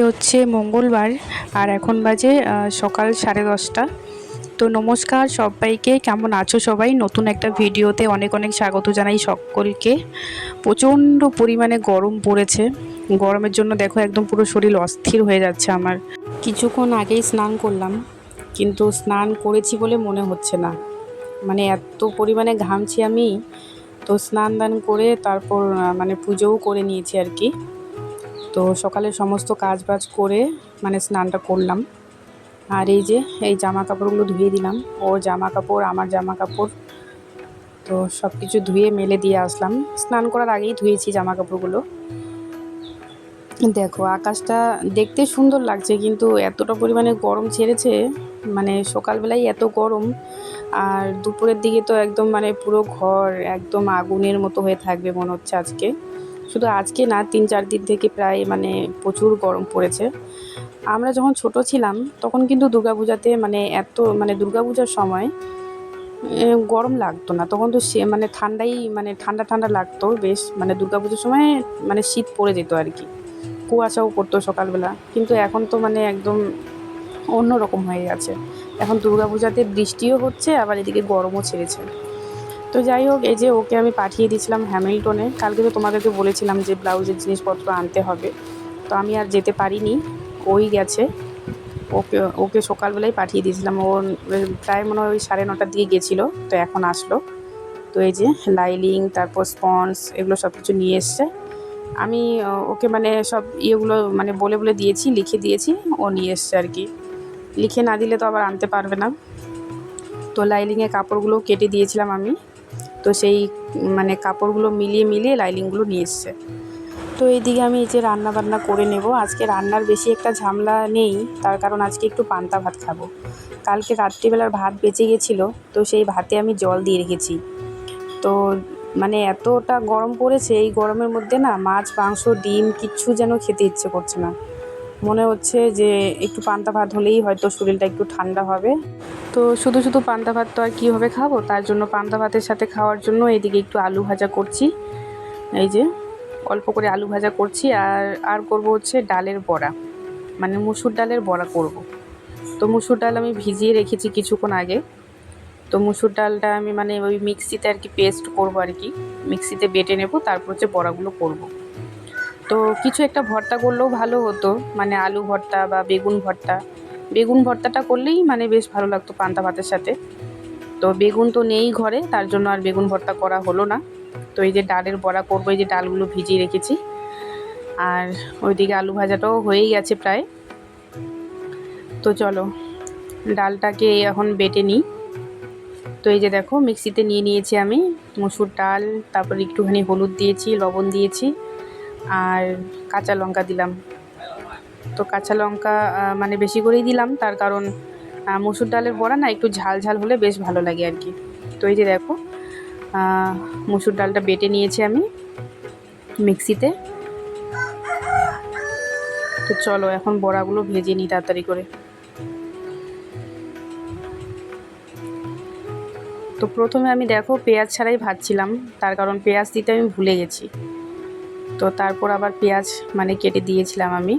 আজকে হচ্ছে মঙ্গলবার আর এখন বাজে সকাল সাড়ে দশটা। তো নমস্কার সবাইকে, কেমন আছো সবাই? নতুন একটা ভিডিওতে অনেক অনেক স্বাগত জানাই সকলকে। প্রচণ্ড পরিমাণে গরম পড়েছে। গরমের জন্য দেখো একদম পুরো শরীর অস্থির হয়ে যাচ্ছে আমার। কিছুক্ষণ আগেই স্নান করলাম, কিন্তু স্নান করেছি বলে মনে হচ্ছে না। মানে এত পরিমাণে ঘামছি আমি, তো স্নান দান করে তারপর মানে পুজোও করে নিয়েছি আর কি। তো সকালে সমস্ত কাজ বাজ করে মানে স্নানটা করলাম। আর এই যে, এই জামা কাপড়গুলো ধুয়ে দিলাম। ওর জামা কাপড় আমার জামা কাপড় তো সব কিছু ধুয়ে মেলে দিয়ে আসলাম। স্নান করার আগেই ধুয়েছি জামা কাপড়গুলো দেখো, আকাশটা দেখতে সুন্দর লাগছে, কিন্তু এতটা পরিমাণে গরম ছেড়েছে মানে সকালবেলায় এত গরম, আর দুপুরের দিকে তো একদম মানে পুরো ঘর একদম আগুনের মতো হয়ে থাকবে মনে হচ্ছে আজকে। শুধু আজকে না, তিন চার দিন থেকে প্রায় মানে প্রচুর গরম পড়েছে। আমরা যখন ছোট ছিলাম, তখন কিন্তু দুর্গাপূজাতে মানে এত মানে দুর্গাপূজার সময় গরম লাগতো না। তখন তো সে মানে ঠান্ডাই মানে ঠান্ডা ঠান্ডা লাগতো, বেশ মানে দুর্গাপুজোর সময় মানে শীত পড়ে যেত আর কি। কুয়াশাও পড়তো সকালবেলা। কিন্তু এখন তো মানে একদম অন্য রকম হয়ে গেছে। এখন দুর্গাপূজাতে বৃষ্টিও হচ্ছে, আবার এদিকে গরমও ছেড়েছে। তো যাই হোক, এই যে ওকে আমি পাঠিয়ে দিয়েছিলাম হ্যামিল্টনে। কালকে তো তোমাদেরকে বলেছিলাম যে ব্লাউজের জিনিসপত্র আনতে হবে। তো আমি আর যেতে পারিনি, ওই গেছে। ওকে ওকে সকালবেলায় পাঠিয়ে দিয়েছিলাম। ও প্রায় মনে হয় ওই সাড়ে নটার দিকে গেছিল, তো এখন আসলো। তো এই যে লাইলিং, তারপর স্পঞ্জ এগুলো সব কিছু নিয়ে এসছে। আমি, ওকে মানে সব ইয়েগুলো মানে বলে বলে দিয়েছি, লিখে দিয়েছি, ও নিয়ে এসছে আর কি। লিখে না দিলে তো আবার আনতে পারবে না। তো লাইলিংয়ের কাপড়গুলো কেটে দিয়েছিলাম আমি। তো সেই মানে কাপড়গুলো মিলিয়ে মিলিয়ে লাইলিংগুলো নিয়ে এসছে। তো এইদিকে আমি এই যে রান্না বান্না করে নেব। আজকে রান্নার বেশি একটা ঝামেলা নেই, তার কারণ আজকে একটু পান্তা ভাত খাব। কালকে রাত্রিবেলার ভাত বেঁচে গেছিল, তো সেই ভাতে আমি জল দিয়ে রেখেছি। তো মানে এতটা গরম পড়েছে, এই গরমের মধ্যে না মাছ, মাংস, ডিম কিচ্ছু যেন খেতে ইচ্ছে করছে না। মনে হচ্ছে যে একটু পান্তা ভাত হলেই হয়তো শরীরটা একটু ঠান্ডা হবে। তো শুধু শুধু পান্তা ভাত তো আর কীভাবে খাব? তার জন্য পান্তা ভাতের সাথে খাওয়ার জন্য এদিকে একটু আলু ভাজা করছি। এই যে অল্প করে আলু ভাজা করছি আর আর করব হচ্ছে ডালের বড়া। মানে মুসুর ডালের বড়া করব। তো মুসুর ডাল আমি ভিজিয়ে রেখেছি কিছুক্ষণ আগে। তো মুসুর ডালটা আমি মানে ওই মিক্সিতে আর কি পেস্ট করব আর কি। মিক্সিতে বেটে নেব, তারপর হচ্ছে বড়াগুলো করব। তো কিছু একটা ভর্তা করলেও ভালো হতো। মানে আলু ভর্তা বা বেগুন ভর্তা। বেগুন ভর্তাটা করলেই মানে বেশ ভালো লাগতো পান্তা ভাতের সাথে। তো বেগুন তো নেই ঘরে, তার জন্য আর বেগুন ভর্তা করা হলো না। তো এই যে ডালের বড়া করব, এই যে ডালগুলো ভিজিয়ে রেখেছি। আর ওইদিকে আলু ভাজাটাও হয়েই গেছে প্রায়। তো চলো, ডালটাকে এখন বেটে নিই। তো এই যে দেখো, মিক্সিতে নিয়ে নিয়েছি আমি। মুসুর ডাল, তারপর একটুখানি হলুদ দিয়েছি, লবণ দিয়েছি। আর কাঁচা লঙ্কা দিলাম। তো কাঁচা লঙ্কা মানে বেশি করেই দিলাম। তার কারণ মুসুর ডালের বড়া না একটু ঝাল ঝাল হলে বেশ ভালো লাগে আর কি। তো এই যে দেখো মুসুর ডালটা বেটে নিয়েছি আমি মিক্সিতে। তো চলো এখন বড়াগুলো ভেজে নিই তাড়াতাড়ি করে। তো প্রথমে আমি দেখো পেঁয়াজ ছাড়াই ভাজছিলাম। তার কারণ পেঁয়াজ দিতে আমি ভুলে গেছি। তো তারপর আবার পেঁয়াজ মানে কেটে দিয়েছিলাম আমি।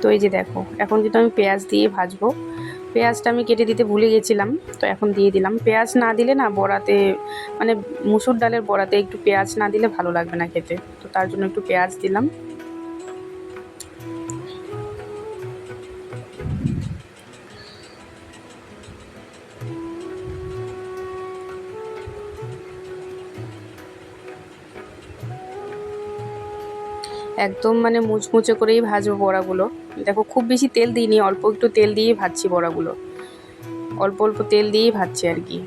তো এই যে দেখো, এখন কিন্তু আমি পেঁয়াজ দিয়ে ভাজবো। পেঁয়াজটা আমি কেটে দিতে ভুলে গেছিলাম, তো এখন দিয়ে দিলাম। পেঁয়াজ না দিলে না বড়াতে মানে মুসুর ডালের বড়াতে একটু পেঁয়াজ না দিলে ভালো লাগবে না খেতে। তো তার জন্য একটু পেঁয়াজ দিলাম। একদম মানে মুচমুচে করেই ভাজবো বড়াগুলো। দেখো খুব বেশি তেল দিইনি, অল্প একটু তেল দিয়েই ভাজছি বড়াগুলো। অল্প অল্প তেল দিয়েই ভাজছি আর কি।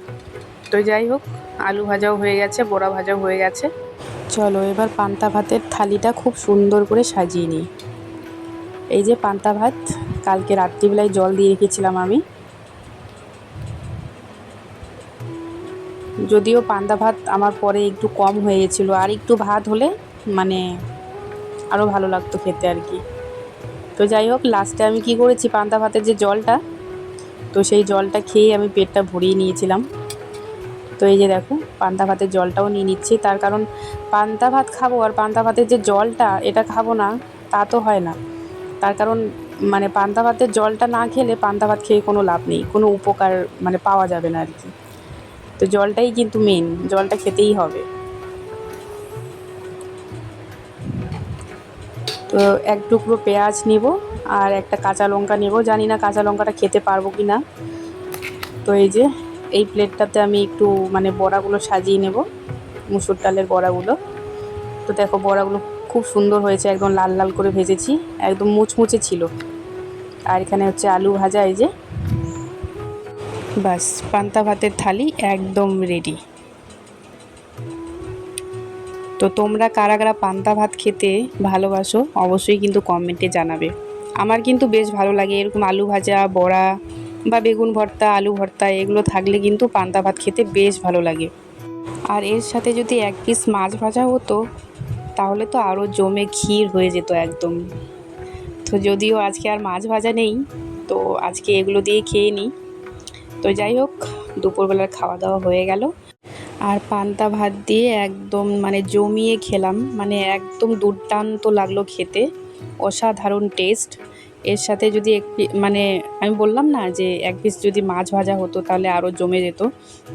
তো যাই হোক, আলু ভাজাও হয়ে গেছে, বড়া ভাজাও হয়ে গেছে। চলো এবার পান্তা ভাতের থালিটা খুব সুন্দর করে সাজিয়ে নিই। এই যে পান্তা ভাত, কালকে রাত্রিবেলায় জল দিয়ে রেখেছিলাম আমি। যদিও পান্তা ভাত আমার পরে একটু কম হয়ে গেছিল, আর একটু ভাত হলে মানে আরও ভালো লাগতো খেতে আর কি। তো যাই হোক লাস্টে আমি কি করেছি, পান্তা ভাতের যে জলটা, তো সেই জলটা খেয়ে আমি পেটটা ভরিয়ে নিয়েছিলাম। তো এই যে দেখো, পান্তা ভাতের জলটাও নিয়ে নিচ্ছি। তার কারণ পান্তা ভাত খাব আর পান্তা ভাতের যে জলটা, এটা খাব না, তা তো হয় না। তার কারণ মানে পান্তা ভাতের জলটা না খেলে পান্তা ভাত খেয়ে কোনো লাভ নেই, কোনো উপকার মানে পাওয়া যাবে না আর কি। তো জলটাই কিন্তু মেন জলটা খেতেই হবে। তো এক টুকরো পেঁয়াজ নিব আর একটা কাঁচা লঙ্কা নেব। জানি না কাঁচা লঙ্কাটা খেতে পারব কি না তো এই যে, এই প্লেটটাতে আমি একটু মানে বড়াগুলো সাজিয়ে নেব, মুসুর ডালের বড়াগুলো। তো দেখো বড়াগুলো খুব সুন্দর হয়েছে, একদম লাল লাল করে ভেজেছি, একদম মুচমুচে ছিল। আর এখানে হচ্ছে আলু ভাজা, এই যে। বাস, পান্তা ভাতের থালি একদম রেডি তো তোমরা কারা কারা পান্তা ভাত খেতে ভালোবাসো, অবশ্যই কিন্তু কমেন্টে জানাবে। আমার কিন্তু বেশ ভালো লাগে, এরকম আলু ভাজা, বড়া বা বেগুন ভর্তা, আলু ভর্তা, এগুলো থাকলে কিন্তু পান্তা ভাত খেতে বেশ ভালো লাগে। আর এর সাথে যদি এক পিস মাছ ভাজা হতো, তাহলে তো আরও জমে ক্ষীর হয়ে যেত একদম। তো যদিও আজকে আর মাছ ভাজা নেই, তো আজকে এগুলো দিয়ে খেয়ে নিই। তো যাই হোক, দুপুরবেলার খাওয়া দাওয়া হয়ে গেল। আর পান্তা ভাত দিয়ে একদম মানে জমিয়ে খেলাম। মানে একদম দুর্দান্ত লাগল খেতে। অসাধারণ টেস্ট এর সাথে যদি এক মানে আমি বললাম না যে এক পিস যদি মাছ ভাজা হতো তাহলে আরও জমে যেত।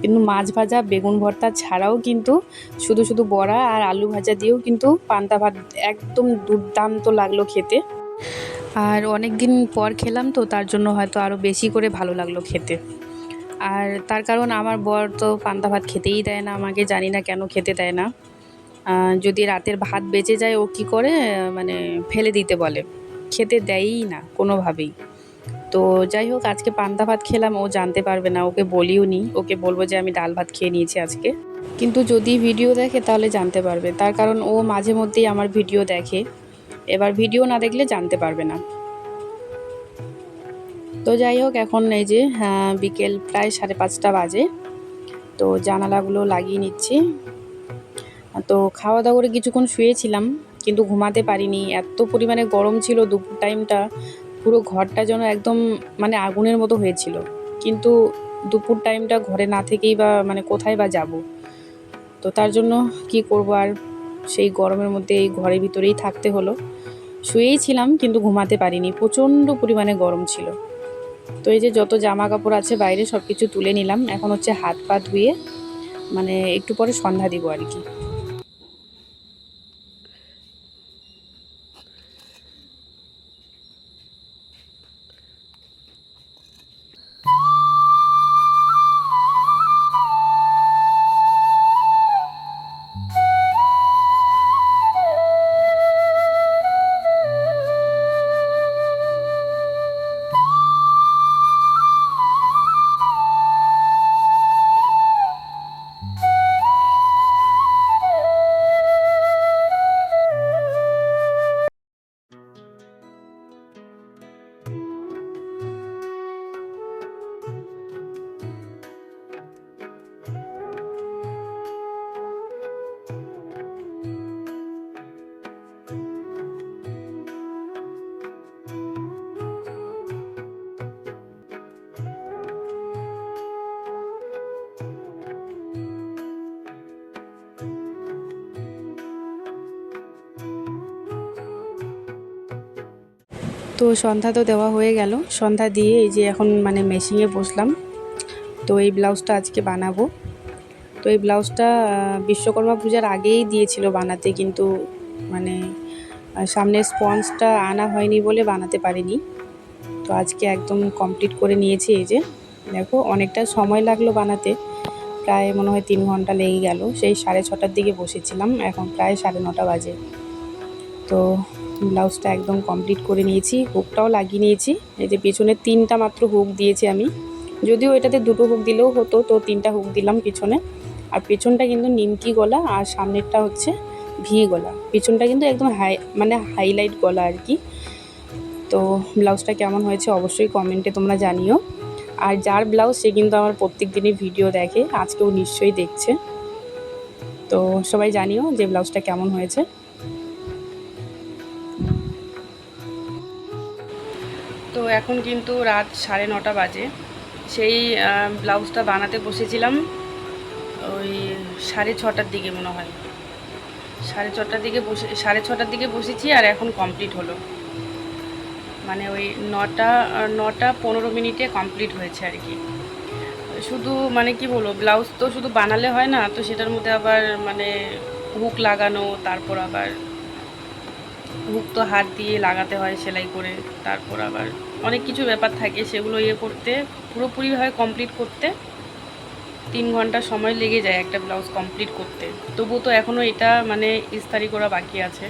কিন্তু মাছ ভাজা, বেগুন ভর্তা ছাড়াও কিন্তু শুধু শুধু বড়া আর আলু ভাজা দিয়েও কিন্তু পান্তা ভাত একদম দুর্দান্ত লাগল খেতে। আর অনেক দিন পর খেলাম তো, তার জন্য হয়তো আরও বেশি করে ভালো লাগল খেতে। আর তার কারণ আমার বর তো পান্তা ভাত খেতেই দেয় না, আমাকে জানি না কেন খেতে দেয় না। যদি রাতের ভাত বেঁচে যায়, ও কী করে মানে ফেলে দিতে বলে। খেতে দেয়ই না, কোনোভাবেই। তো যাই হোক, আজকে পান্তা ভাত খেলাম, ও জানতে পারবে না, ওকে বলিও নি। ওকে বলব যে, আমি ডাল ভাত খেয়ে নিয়েছি আজকে। কিন্তু যদি ভিডিও দেখে, তাহলে জানতে পারবে। তার কারণ ও মাঝে মধ্যেই আমার ভিডিও দেখে। এবার ভিডিও না দেখলে জানতে পারবে না। তো যাই হোক, এখন এই যে বিকেল প্রায় সাড়ে পাঁচটা বাজে। তো জানালাগুলো লাগিয়ে নিচ্ছি। তো খাওয়া দাওয়া করে কিছুক্ষণ শুয়েছিলাম, কিন্তু ঘুমাতে পারিনি। এত পরিমাণে গরম ছিল দুপুর টাইমটা পুরো ঘরটা যেন একদম মানে আগুনের মতো হয়েছিল। কিন্তু দুপুর টাইমটা ঘরে না থেকেই বা মানে কোথায় বা যাব? তো তার জন্য কি করব আর? সেই গরমের মধ্যে এই ঘরের ভিতরেই থাকতে হলো। শুয়েই ছিলাম, কিন্তু ঘুমাতে পারিনি। প্রচণ্ড পরিমাণে গরম ছিল। তো এই যে যত জামা কাপড় আছে বাইরে সব কিছু তুলে নিলাম। এখন হচ্ছে হাত পা ধুয়ে মানে একটু পরে সন্ধ্যা দিব আর কি। তো সন্ধ্যা তো দেওয়া হয়ে গেল। সন্ধ্যা দিয়ে এই যে এখন মানে মেশিনে বসলাম। তো এই ব্লাউজটা আজকে বানাবো। তো এই ব্লাউজটা বিশ্বকর্মা পূজার আগেই দিয়েছিল বানাতে, কিন্তু মানে সামনে স্পঞ্জটা আনা হয়নি বলে বানাতে পারিনি। তো আজকে একদম কমপ্লিট করে নিয়েছি এই যে। দেখো, অনেকটা সময় লাগল বানাতে। প্রায় মনে হয় তিন ঘণ্টা লেগে গেল। সেই সাড়ে ছটার দিকে বসেছিলাম। এখন প্রায় সাড়ে নটা বাজে। তো ব্লাউজটা একদম কমপ্লিট করে নিয়েছি, হুকটাও লাগিয়ে নিয়েছি। এই যে পেছনে তিনটা মাত্র হুক দিয়েছি আমি। যদিও এটাতে দুটো হুক দিলেও হতো, তো তিনটা হুক দিলাম পিছনে। আর পেছনটা কিন্তু নিমকি গলা আর সামনেরটা হচ্ছে ভি গলা। পিছনটা কিন্তু একদম হাই মানে হাইলাইট গলা আর কি। তো ব্লাউজটা কেমন হয়েছে অবশ্যই কমেন্টে তোমরা জানিও। আর যার ব্লাউজ সে কিন্তু আমার প্রত্যেক দিনই ভিডিও দেখে, আজকেও নিশ্চয়ই দেখছে। তো সবাই জানিও যে ব্লাউজটা কেমন হয়েছে। এখন কিন্তু রাত সাড়ে নটা বাজে। সেই ব্লাউজটা বানাতে বসেছিলাম ওই সাড়ে ছটার দিকে মনে হয়। সাড়ে ছটার দিকে বসে, সাড়ে ছটার দিকে বসেছি আর এখন কমপ্লিট হলো। মানে ওই নটা নটা পনেরো মিনিটে কমপ্লিট হয়েছে আর কি। শুধু মানে কি বলব, ব্লাউজ তো শুধু বানালে হয় না, তো সেটার মধ্যে আবার মানে হুক লাগানো, তারপর আবার হুক হাত দিয়ে লাগাতে হয়, সেলাই করে তারপর আবার অনেক কিছু ব্যাপার থাকে সেগুলো ইয়ে করতে, পুরোপুরিভাবে কমপ্লিট করতে তিন ঘণ্টা সময় লেগে যায় একটা ব্লাউজ কমপ্লিট করতে। তবু তো এখনও এটা মানে ইস্তারি করা বাকি আছে।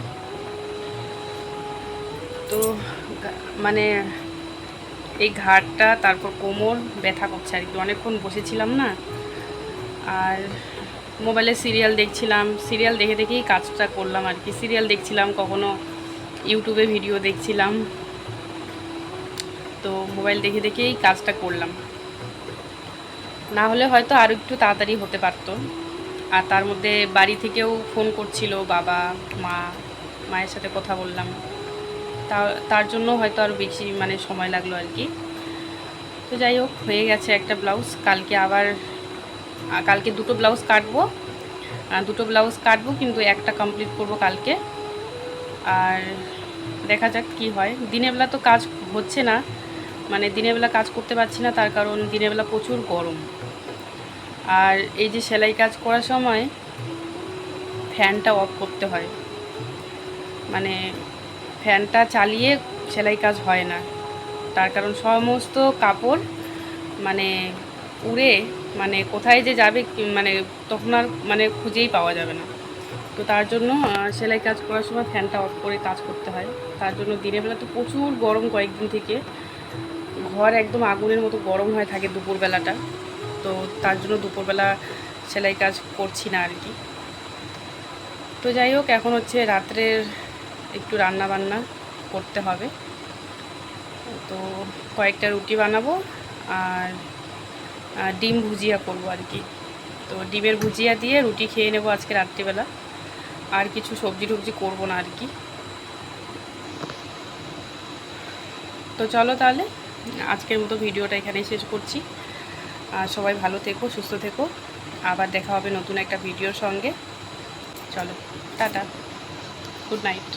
তো মানে এই ঘাটটা তারপর কোমর ব্যথা করছে আর কি। অনেকক্ষণ বসেছিলাম না, আর মোবাইলে সিরিয়াল দেখছিলাম। সিরিয়াল দেখে দেখেই কাজটা করলাম আর কি। সিরিয়াল দেখছিলাম কখনো ইউটিউবে ভিডিও দেখছিলাম। তো মোবাইল দেখে দেখেই কাজটা করলাম। না হলে হয়তো আরও একটু তাড়াতাড়ি হতে পারতো। আর তার মধ্যে বাড়ি থেকেও ফোন করছিল বাবা, মা, মায়ের সাথে কথা বললাম। তা, তার জন্য হয়তো আরও বেশি মানে সময় লাগল আর কি। তো যাই হোক, হয়ে গেছে একটা ব্লাউজ। কালকে আবার, কালকে দুটো ব্লাউজ কাটবো। দুটো ব্লাউজ কাটবো, কিন্তু একটা কমপ্লিট করব কালকে। আর দেখা যাক কি হয়। দিনের বেলা তো কাজ হচ্ছে না। মানে দিনের বেলা কাজ করতে পারছি না, তার কারণ দিনের বেলা প্রচুর গরম। আর এই যে সেলাই কাজ করার সময় ফ্যানটা অফ করতে হয়। মানে ফ্যানটা চালিয়ে সেলাই কাজ হয় না। তার কারণ সমস্ত কাপড় মানে উড়ে মানে কোথায় যে যাবে মানে তখন আর মানে খুঁজেই পাওয়া যাবে না। তো তার জন্য সেলাই কাজ করার সময় ফ্যানটা অফ করে কাজ করতে হয়। তার জন্য দিনের বেলা তো প্রচুর গরম কয়েকদিন থেকে। ঘর একদম আগুনের মতো গরম হয়ে থাকে দুপুরবেলাটা। তো তার জন্য দুপুরবেলা সেলাই কাজ করছি না আর কি। তো যাই হোক, এখন হচ্ছে রাত্রের একটু রান্না বান্না করতে হবে। তো কয়েকটা রুটি বানাবো আর ডিম ভুজিয়া করব আর কি। তো ডিমের ভুজিয়া দিয়ে রুটি খেয়ে নেব আজকে রাত্রিবেলা। আর কিছু সবজি টবজি করব না আর কি। তো চলো তাহলে, আজকের মতো ভিডিওটা এখানেই শেষ করছি। আর সবাই ভালো থেকো, সুস্থ থেকো। আবার দেখা হবে নতুন একটা ভিডিওর সঙ্গে। চলো, টাটা। Good night.